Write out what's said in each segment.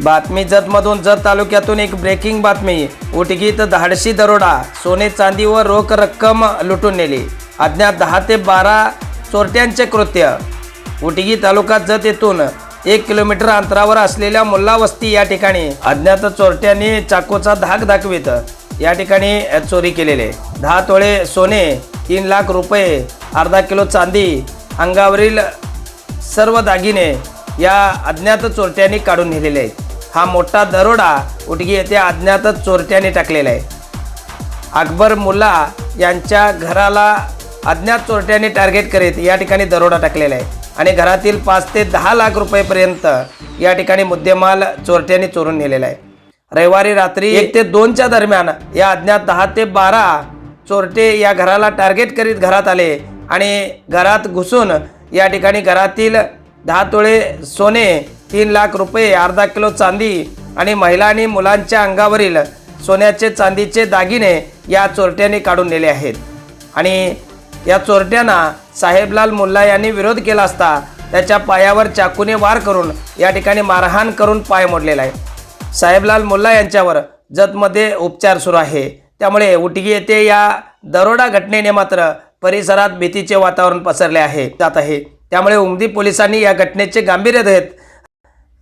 बातमी जतमधून जत तालुक्यातून एक ब्रेकिंग बातमी. उटगीत धाडशी दरोडा सोने चांदी व रोख रक्कम लुटून नेली. अज्ञात दहा ते बारा चोरट्यांचे कृत्य. उटगी तालुका जत येथून एक किलोमीटर अंतरावर असलेल्या मुल्ला वस्ती या ठिकाणी अज्ञात चोरट्यांनी चाकूचा धाक दाखवित. या ठिकाणी चोरी केलेले. दहा तोळे सोने तीन लाख रुपये अर्धा किलो चांदी अंगावरील सर्व दागिने या अज्ञात चोरट्यांनी काढून नेलेले आहेत. हा मोठा दरोडा उटगी येथे अज्ञातच चोरट्याने टाकलेला आहे. अकबर मुल्ला यांच्या घराला अज्ञात चोरट्याने टार्गेट करीत या ठिकाणी दरोडा टाकलेला आहे आणि घरातील पाच ते दहा लाख रुपयेपर्यंत या ठिकाणी मुद्देमाल चोरट्याने चोरून नेलेला आहे. रविवारी रात्री एक ते दोनच्या दरम्यान या अज्ञात दहा ते बारा चोरटे या घराला टार्गेट करीत घरात आले आणि घरात घुसून या ठिकाणी घरातील दहा तोळे सोने तीन लाख रुपये अर्धा किलो चांदी आणि महिला आणि मुलांच्या अंगावरील सोन्याचे चांदीचे दागिने या चोरट्यांनी काढून नेले आहेत. आणि या चोरट्यांना साहेबलाल मुल्ला यांनी विरोध केला असता त्याच्या पायावर चाकूने वार करून या ठिकाणी मारहाण करून पाय मोडलेला आहे. साहेबलाल मुल्ला यांच्यावर जतमध्ये उपचार सुरू आहे. त्यामुळे उटगी येथे या दरोडा घटनेने मात्र परिसरात भीतीचे वातावरण पसरले आहे जात आहे. त्यामुळे उमदी पोलिसांनी या घटनेचे गांभीर्य देत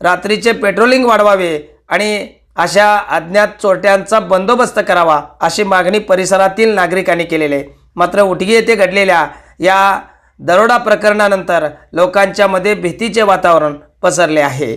रात्रीचे पेट्रोलिंग वाढवावे आणि अशा अज्ञात चोरट्यांचा बंदोबस्त करावा अशी मागणी परिसरातील नागरिकांनी केलेली आहे. मात्र उटगी येथे घडलेल्या या दरोडा प्रकरणानंतर लोकांच्यामध्ये भीतीचे वातावरण पसरले आहे.